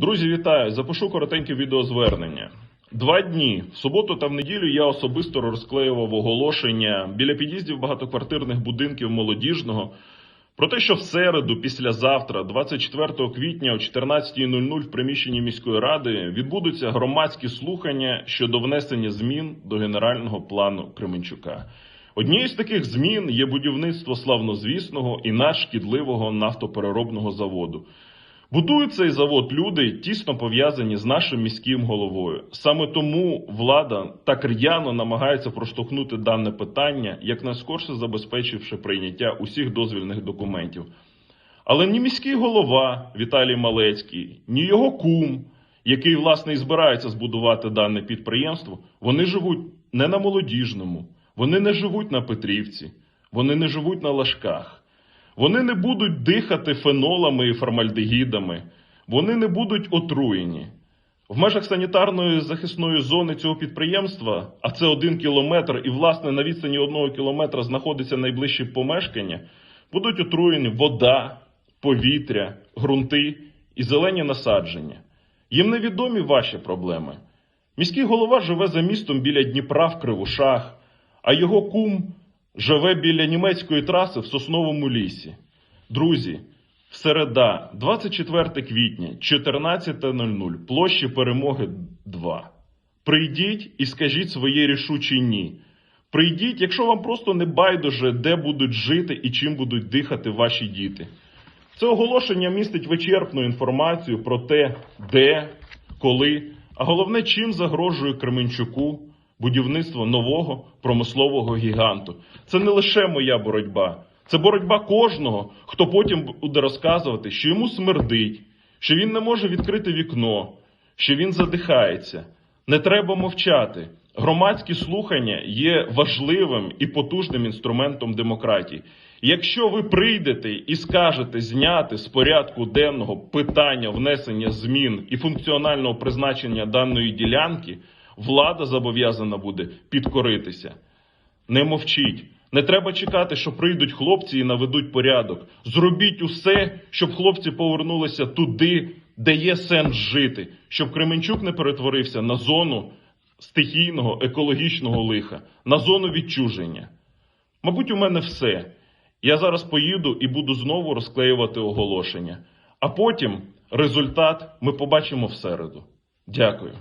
Друзі, вітаю! Запишу коротеньке відеозвернення. Два дні в суботу та в неділю я особисто розклеював оголошення біля під'їздів багатоквартирних будинків молодіжного про те, що в середу, післязавтра, 24 квітня о 14.00 в приміщенні міської ради відбудуться громадські слухання щодо внесення змін до генерального плану Кременчука. Однією з таких змін є будівництво славнозвісного і надшкідливого нафтопереробного заводу. Будують цей завод люди, тісно пов'язані з нашим міським головою. Саме тому влада так р'яно намагається проштовхнути дане питання, як найскорше забезпечивши прийняття усіх дозвільних документів. Але ні міський голова Віталій Малецький, ні його кум, який власне і збирається збудувати дане підприємство, вони живуть не на молодіжному, вони не живуть на Петрівці, вони не живуть на Лашках. Вони не будуть дихати фенолами і формальдегідами, вони не будуть отруєні. В межах санітарної захисної зони цього підприємства, а це один кілометр, і власне на відстані одного кілометра знаходиться найближче помешкання, будуть отруєні вода, повітря, ґрунти і зелені насадження. Їм невідомі ваші проблеми. Міський голова живе за містом біля Дніпра в Кривушах, а його кум живе біля німецької траси в Сосновому лісі. Друзі, середа, 24 квітня, 14.00, площі Перемоги 2. Прийдіть і скажіть своє рішуче ні. Прийдіть, якщо вам просто не байдуже, де будуть жити і чим будуть дихати ваші діти. Це оголошення містить вичерпну інформацію про те, де, коли, а головне, чим загрожує Кременчуку будівництво нового промислового гіганту. Це не лише моя боротьба, це боротьба кожного, хто потім буде розказувати, що йому смердить, що він не може відкрити вікно, що він задихається. Не треба мовчати. Громадські слухання є важливим і потужним інструментом демократії. Якщо ви прийдете і скажете зняти з порядку денного питання внесення змін і функціонального призначення даної ділянки, влада зобов'язана буде підкоритися. Не мовчіть. Не треба чекати, що прийдуть хлопці і наведуть порядок. Зробіть усе, щоб хлопці повернулися туди, де є сенс жити, щоб Кременчук не перетворився на зону стихійного екологічного лиха, на зону відчуження. Мабуть, у мене все. Я зараз поїду і буду знову розклеювати оголошення. А потім результат ми побачимо в середу. Дякую.